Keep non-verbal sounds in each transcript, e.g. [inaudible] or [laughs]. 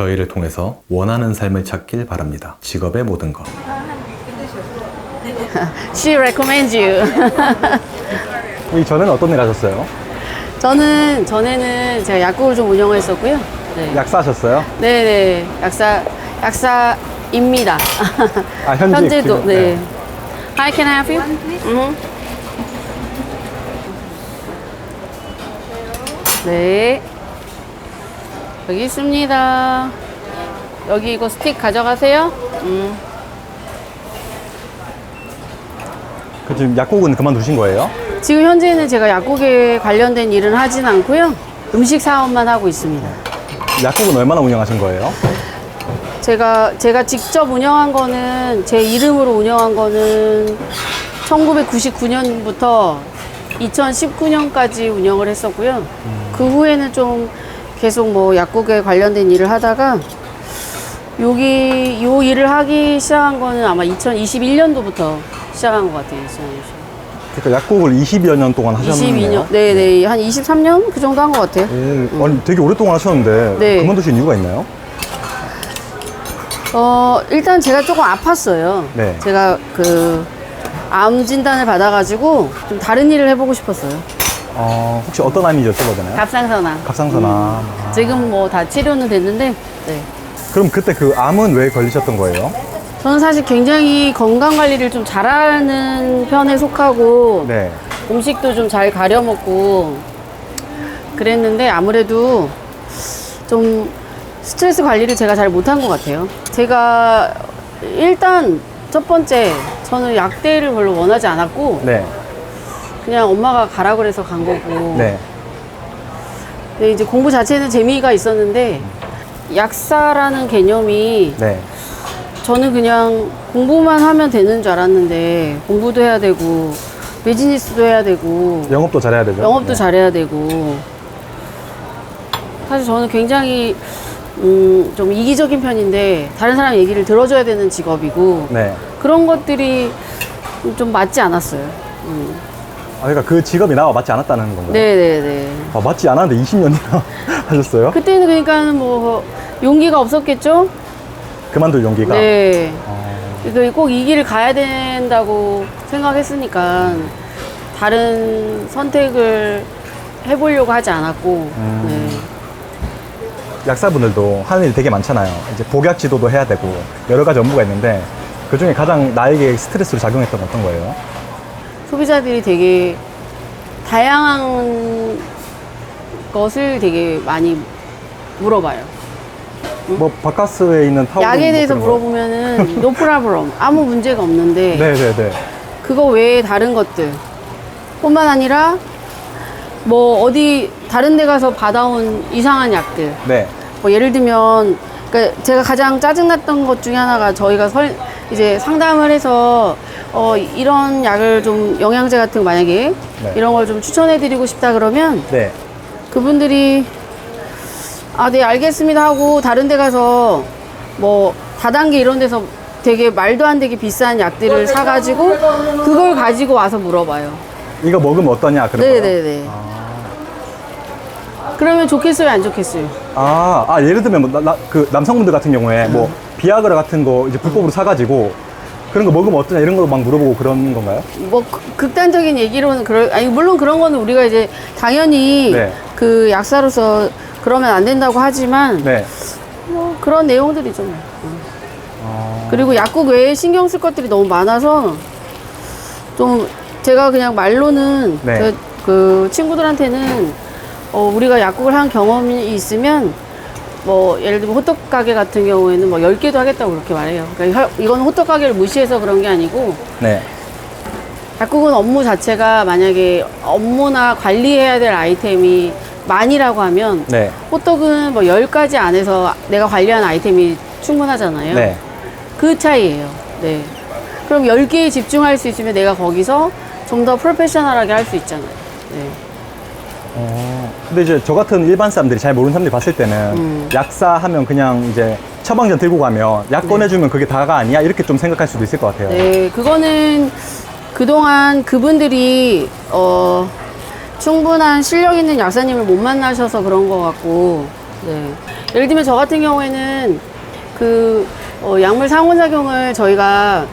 저희를 통해서 원하는 삶을 찾길 바랍니다. 직업의 모든 것. [laughs] She recommends you. 이 전에는 어떤 일 하셨어요? 저는 전에는 제가 약국을 좀 운영했었고요. 네. 약사하셨어요? 네네. 약사, 약사입니다. [laughs] 아, 현직 현재도, 지금, 네. 네. Hi, can I help you? 음. 네. 여기 있습니다. 여기 이거 스틱 가져가세요. 음. 그 지금 약국은 그만두신 거예요? 지금 현재는 제가 약국에 관련된 일은 하진 않고요. 음식 사업만 하고 있습니다. 약국은 얼마나 운영하신 거예요? 제가 제가 직접 운영한 거는 제 이름으로 운영한 거는 1999년부터 2019년까지 운영을 했었고요. 그 후에는 좀 계속 뭐 약국에 관련된 일을 하다가 여기 요 일을 하기 시작한 거는 아마 2021년도부터 시작한 것 같아요. 2021. 그러니까 약국을 20여 년 동안 하셨네요. 22년, 네네 한 23년 그 정도 한 것 같아요. 오, 아니 되게 오랫동안 하셨는데 네. 그만두신 이유가 있나요? 어, 일단 제가 조금 아팠어요. 네. 제가 그, 암 진단을 받아가지고 좀 다른 일을 해보고 싶었어요. 어, 혹시 어떤 암이죠? 여쭤봐도 되나요? 갑상선암. 갑상선암. 아. 지금 뭐 다 치료는 됐는데, 네. 그럼 그때 그 암은 왜 걸리셨던 거예요? 저는 사실 굉장히 건강 관리를 좀 잘하는 편에 속하고, 네. 음식도 좀 잘 가려 먹고, 그랬는데 아무래도 좀 스트레스 관리를 제가 잘 못한 것 같아요. 제가 일단 첫 번째, 저는 약대를 별로 원하지 않았고, 네. 그냥 엄마가 가라 그래서 간 거고. 네. 근데 이제 공부 자체는 재미가 있었는데 약사라는 개념이 네. 저는 그냥 공부만 하면 되는 줄 알았는데 공부도 해야 되고 비즈니스도 해야 되고 영업도 잘해야 되죠? 영업도 네. 잘해야 되고 사실 저는 굉장히 음, 좀 이기적인 편인데 다른 사람 얘기를 들어줘야 되는 직업이고 네. 그런 것들이 좀 맞지 않았어요. 음. 아, 그러니까 그 직업이 나와 맞지 않았다는 건가요? 네네네. 아, 맞지 않았는데 20년이나 [laughs] 하셨어요? 그때는 그러니까 뭐 용기가 없었겠죠? 그만둘 용기가? 네. 어, 그꼭이 길을 가야 된다고 생각했으니까 다른 선택을 해보려고 하지 않았고. 음. 네. 약사분들도 하는 일 되게 많잖아요. 이제 복약 지도도 해야 되고 여러 가지 업무가 있는데 그 중에 가장 나에게 스트레스로 작용했던 건 어떤 거예요? 소비자들이 되게 다양한 것을 되게 많이 물어봐요. 뭐 바카스에 있는 타워 약에 대해서 물어보면은 [laughs] no problem 아무 문제가 없는데 네네네. 그거 외에 다른 것들 뿐만 아니라 뭐 어디 다른 데 가서 받아온 이상한 약들 네. 뭐 예를 들면 그러니까 제가 가장 짜증났던 것 중에 하나가 저희가 설, 이제 상담을 해서 어 이런 약을 좀 영양제 같은 거 만약에 네. 이런 걸 좀 추천해 드리고 싶다 그러면 네. 그분들이 아 네 알겠습니다 하고 다른 데 가서 뭐 다단계 이런 데서 되게 말도 안 되게 비싼 약들을 사가지고 그걸 가지고 와서 물어봐요. 이거 먹으면 어떠냐 그런 거요? 네네네. 그러면 좋겠어요, 안 좋겠어요? 아, 아 예를 들면 뭐 나, 나- 그 남성분들 같은 경우에 뭐 비아그라 같은 거 이제 불법으로 사가지고 그런 거 먹으면 어떠냐 이런 거 막 물어보고 그런 건가요? 뭐 극- 극단적인 얘기로는 그럴 아니 물론 그런 거는 우리가 이제 당연히 네. 그 약사로서 그러면 안 된다고 하지만 네. 뭐 그런 내용들이죠. 뭐. 어, 그리고 약국 외에 신경 쓸 것들이 너무 많아서 좀 제가 그냥 말로는 네. 그, 그 친구들한테는 어, 우리가 약국을 한 경험이 있으면 뭐 예를 들면 호떡 가게 같은 경우에는 뭐 10개도 하겠다고 그렇게 말해요. 그러니까 혀- 이건 호떡 가게를 무시해서 그런 게 아니고 네. 약국은 업무 자체가 만약에 업무나 관리해야 될 아이템이 많이라고 하면 네. 호떡은 뭐 10가지 안에서 내가 관리하는 아이템이 충분하잖아요. 네. 그 차이예요. 네. 그럼 10개에 집중할 수 있으면 내가 거기서 좀 더 프로페셔널하게 할 수 있잖아요. 네. 어, 근데 이제 저 같은 일반 사람들이 잘 모르는 사람들이 봤을 때는 음. 약사 하면 그냥 이제 처방전 들고 가면 약 꺼내주면 그게 다가 아니야 이렇게 좀 생각할 수도 있을 것 같아요. 네, 그거는 그동안 그분들이 어, 충분한 실력 있는 약사님을 못 만나셔서 그런 것 같고, 네. 예를 들면 저 같은 경우에는 그 어, 약물 상호작용을 저희가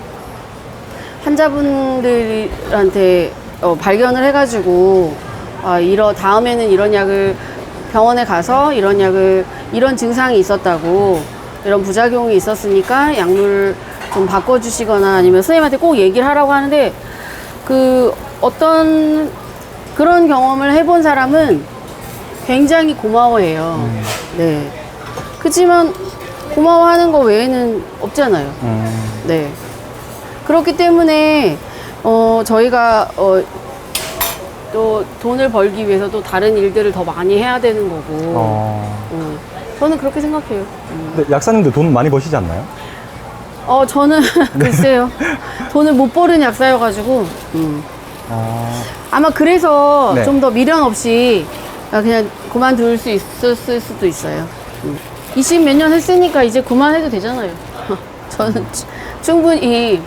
환자분들한테 어, 발견을 해가지고 아, 이러 다음에는 이런 약을 병원에 가서 이런 약을 이런 증상이 있었다고 이런 부작용이 있었으니까 약물 좀 바꿔주시거나 아니면 선생님한테 꼭 얘기를 하라고 하는데 그 어떤 그런 경험을 해본 사람은 굉장히 고마워해요. 네. 그렇지만 고마워하는 거 외에는 없잖아요. 음, 네. 그렇기 때문에 어 저희가 어 또 돈을 벌기 위해서 또 다른 일들을 더 많이 해야 되는 거고. 어. 어. 저는 그렇게 생각해요. 음. 근데 약사님들 돈 많이 버시지 않나요? 어 저는 [laughs] [laughs] 글쎄요. 돈을 못 버는 약사여가지고. 음. 어, 아마 그래서 네. 좀 더 미련 없이 그냥 그만둘 수 있었을 수도 있어요. 음. 20 몇 년 했으니까 이제 그만해도 되잖아요. [laughs] 저는 추- 충분히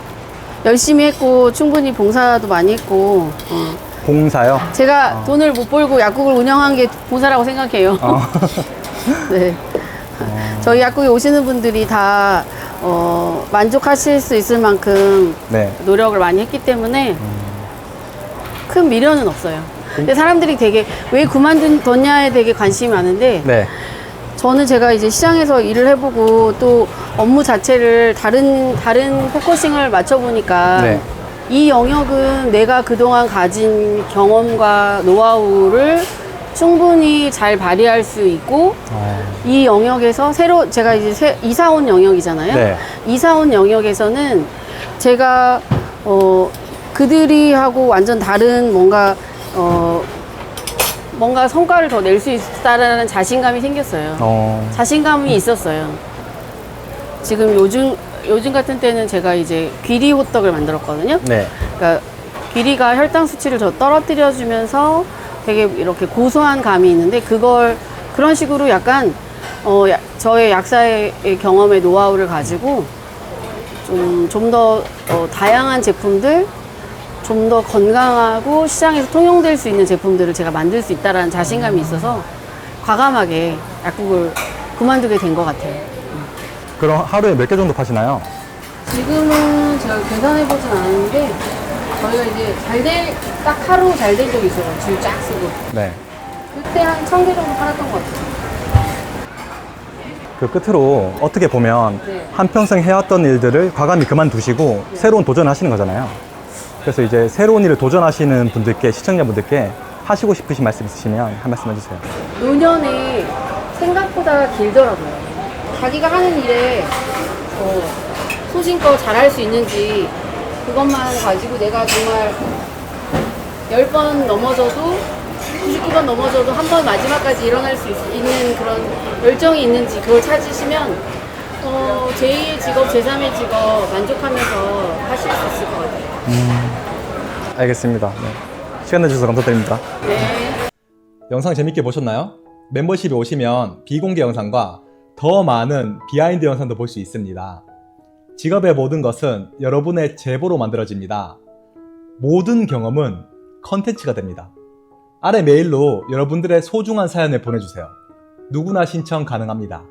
열심히 했고 충분히 봉사도 많이 했고 어. 봉사요? 제가 돈을 못 벌고 약국을 운영한 게 봉사라고 생각해요. 어. [laughs] 네. 저희 약국에 오시는 분들이 다 어, 만족하실 수 있을 만큼 네. 노력을 많이 했기 때문에 큰 미련은 없어요. 근데 사람들이 되게 왜 그만뒀냐에 되게 관심이 많은데 네. 저는 제가 이제 시장에서 일을 해보고 또 업무 자체를 다른 다른 포커싱을 맞춰 보니까 네. 이 영역은 내가 그동안 가진 경험과 노하우를 충분히 잘 발휘할 수 있고 어, 이 영역에서 새로 제가 이제 새, 이사 온 영역이잖아요. 네. 이사 온 영역에서는 제가 어 그들이 하고 완전 다른 뭔가 어 뭔가 성과를 더 낼 수 있다라는 자신감이 생겼어요. 어, 자신감이 있었어요. 지금 요즘 요즘 같은 때는 제가 이제 귀리 호떡을 만들었거든요. 네. 그러니까 귀리가 혈당 수치를 더 떨어뜨려 주면서 되게 이렇게 고소한 감이 있는데 그걸 그런 식으로 약간 어 야- 저의 약사의 경험의 노하우를 가지고 좀 좀더 어, 다양한 제품들 좀 더 건강하고 시장에서 통용될 수 있는 제품들을 제가 만들 수 있다라는 자신감이 있어서 과감하게 약국을 그만두게 된 것 같아요. 그럼 하루에 몇 개 정도 파시나요? 지금은 제가 계산해보진 않았는데 저희가 이제 잘 될, 딱 하루 잘된 적이 있어요. 줄 쫙 쓰고. 네. 그때 한 천 개 정도 팔았던 것 같아요. 그 끝으로 어떻게 보면 네. 한평생 해왔던 일들을 과감히 그만두시고 새로운 도전을 하시는 거잖아요. 그래서 이제 새로운 일을 도전하시는 분들께, 시청자분들께 하시고 싶으신 말씀 있으시면 한 말씀 해주세요. 노년이 생각보다 길더라고요. 자기가 하는 일에 어, 소신껏 잘할 수 있는지 그것만 가지고 내가 정말 10번 넘어져도 99번 넘어져도 한 번 마지막까지 일어날 수 있, 는 그런 열정이 있는지 그걸 찾으시면 어, 제2의 직업, 제3의 직업 만족하면서 하실 수 있을 것 같아요. 알겠습니다. 네. 시간 내주셔서 감사드립니다. 네. 영상 재밌게 보셨나요? 멤버십에 오시면 비공개 영상과 더 많은 비하인드 영상도 볼 수 있습니다. 직업의 모든 것은 여러분의 제보로 만들어집니다. 모든 경험은 컨텐츠가 됩니다. 아래 메일로 여러분들의 소중한 사연을 보내주세요. 누구나 신청 가능합니다.